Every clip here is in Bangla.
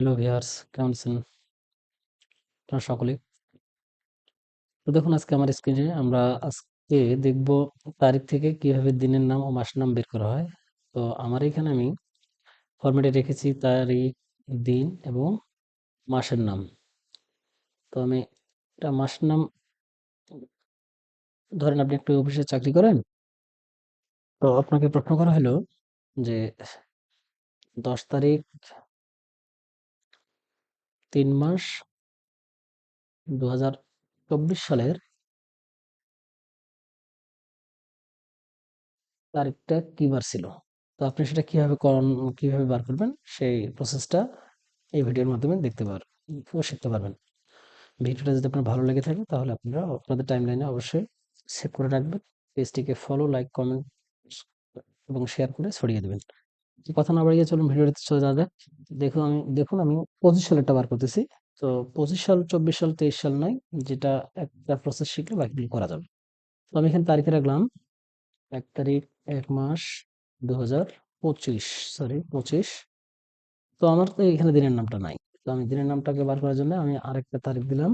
হ্যালো ভিউয়ার্স, কেমন আছেন? আপনারা সকলেই? তো দেখুন, আজকে আমার স্ক্রিনে আমরা আজকে দেখব তারিখ থেকে কীভাবে দিনের নাম ও মাসের নাম বের করা হয়। তো আমার এখানে আমি ফরম্যাটে রেখেছি তারিখ, দিন এবং মাসের নাম। তো আমি এটা মাসের নাম, ধরেন আপনি একটু অফিসে চাকরি করেন, তো আপনাকে প্রশ্ন করা হলো যে দশ তারিখ তিন মাস দু সালের তারিখটা কি বার ছিল? তো আপনি সেটা কীভাবে করন, কীভাবে বার করবেন, সেই প্রসেসটা এই ভিডিওর মাধ্যমে দেখতে পারবেন শিখতে পারবেন। ভিডিওটা যদি আপনার ভালো লেগে থাকে, তাহলে আপনারা আপনাদের টাইম লাইনে অবশ্যই সেভ করে রাখবেন। পেজটিকে ফলো লাইক কমেন্ট এবং শেয়ার করে ছড়িয়ে দেবেন। কথা না বাড়িয়ে চলুন ভিডিওতে চলে যাওয়া যাক। দেখুন আমি দেখুন আমি পঁচিশ সালেরটা বার করতেছি। তো পঁচিশ সাল, চব্বিশ সাল, তেইশ সাল নয়, যেটা একটা প্রসেস শিখলে বাকিগুলো করা যাবে। তো আমি এখানে তারিখে রাখলাম। এক তারিখ, এক মাস দু পঁচিশ সরি পঁচিশ। তো আমার তো এখানে দিনের নামটা নাই। তো আমি দিনের নামটাকে বার করার জন্য আমি আরেকটা তারিখ দিলাম।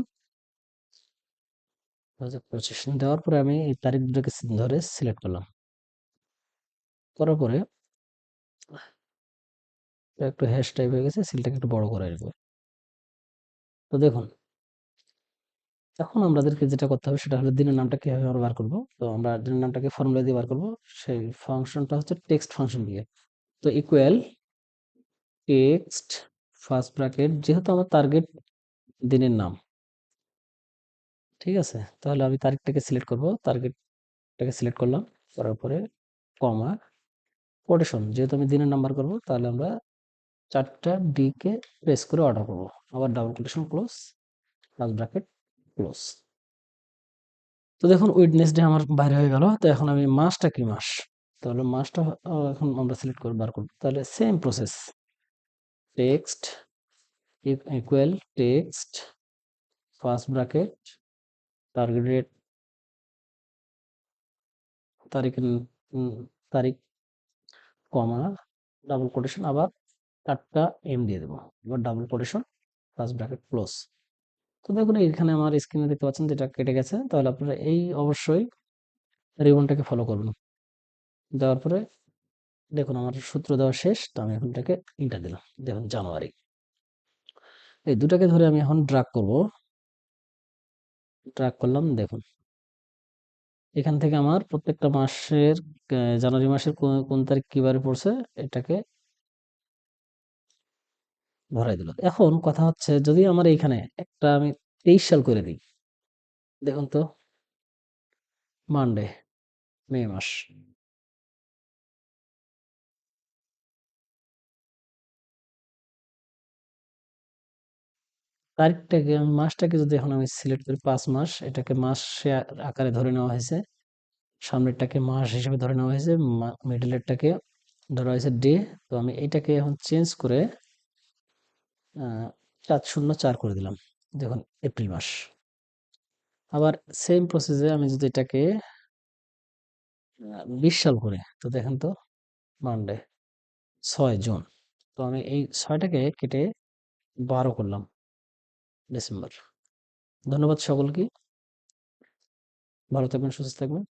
পঁচিশ। দেওয়ার পরে আমি এই তারিখ দুটোকে ধরে সিলেক্ট করলাম। করার পরে একটু হ্যাশ টাইপ হয়ে গেছে সিলটাকে একটু বড় করে রাখব তো দেখুন, এখন আমাদেরকে যেটা করতে হবে সেটা হলো দিনের নামটা কীভাবে আমরা বার করব। তো আমরা দিনের নামটাকে ফর্মুলা দিয়ে বার করব। সেই ফাংশনটা হচ্ছে টেক্সট ফাংশন দিয়ে। তো ইকুয়াল টেক্সট ফার্স্ট ব্র্যাকেট যেহেতু আমার টার্গেট দিনের নাম। ঠিক আছে? তাহলে আমি তারিখটাকে সিলেক্ট করব। টার্গেটটাকে সিলেক্ট করলাম। করার পরে কমা কোটেশন যেহেতু আমি দিনের নাম্বার করব, তাহলে আমরা চারটা ডি কে প্রেস করে অর্ডার করব। আবার double quotation close plus bracket close তো দেখুন উইটনেস ডে আমার বাইরে হয়ে গেল। তো এখন আমি মাসটা কি মাস তাহলে মাসটা এখন আমরা সিলেক্ট করে বার করব। তাহলে same process text equal text first bracket target rate তারিখ তারিখ কমা ডাবল কোটেশন আবার চারটা এম দিয়ে দেবো। এবার double quotation first bracket close তো দেখুন এখানে আমার স্ক্রিনে দেখতে পাচ্ছেন যেটা কেটে গেছে। তাহলে আপনারা এই অবশ্যই রিবনটাকে ফলো করবেন। দেওয়ার পরে দেখুন, আমার সূত্র দেওয়া শেষ, তো আমি এখন এটাকে ইন্টার দিলাম। দেখুন, জানুয়ারি। এই দুটাকে ধরে আমি এখন ড্রাগ করব। ড্রাগ করলাম, দেখুন। এখান থেকে আমার প্রত্যেকটা মাসের জানুয়ারি মাসের কোন তারিখ কিবারে পড়ছে, এটাকে ধরাই দিল। এখন কথা হচ্ছে যদি আমার এইখানে একটা আমি তেইশ সাল করে দিই, দেখুন তো মানডে মে মাস। তারিখটাকে, মাসটাকে যদি এখন আমি সিলেক্ট করি পাঁচ মাস, এটাকে মাস আকারে ধরে নেওয়া হয়েছে, সামনেরটাকে মাস হিসেবে ধরে নেওয়া হয়েছে মিডলেরটাকে ধরা হয়েছে ডে তো আমি এটাকে এখন চেঞ্জ করে চার শূন্য চার করে দিলাম, দেখুন, এপ্রিল মাস। আবার সেম প্রসেসে আমি যদি এটাকে বিশ সাল করে, তো দেখেন তো মানডে ছয় জুন, তো আমি এই ছয়টাকে কেটে বারো করলাম ডিসেম্বর। ধন্যবাদ সকলকে। ভালো থাকবেন, সুস্থ থাকবেন।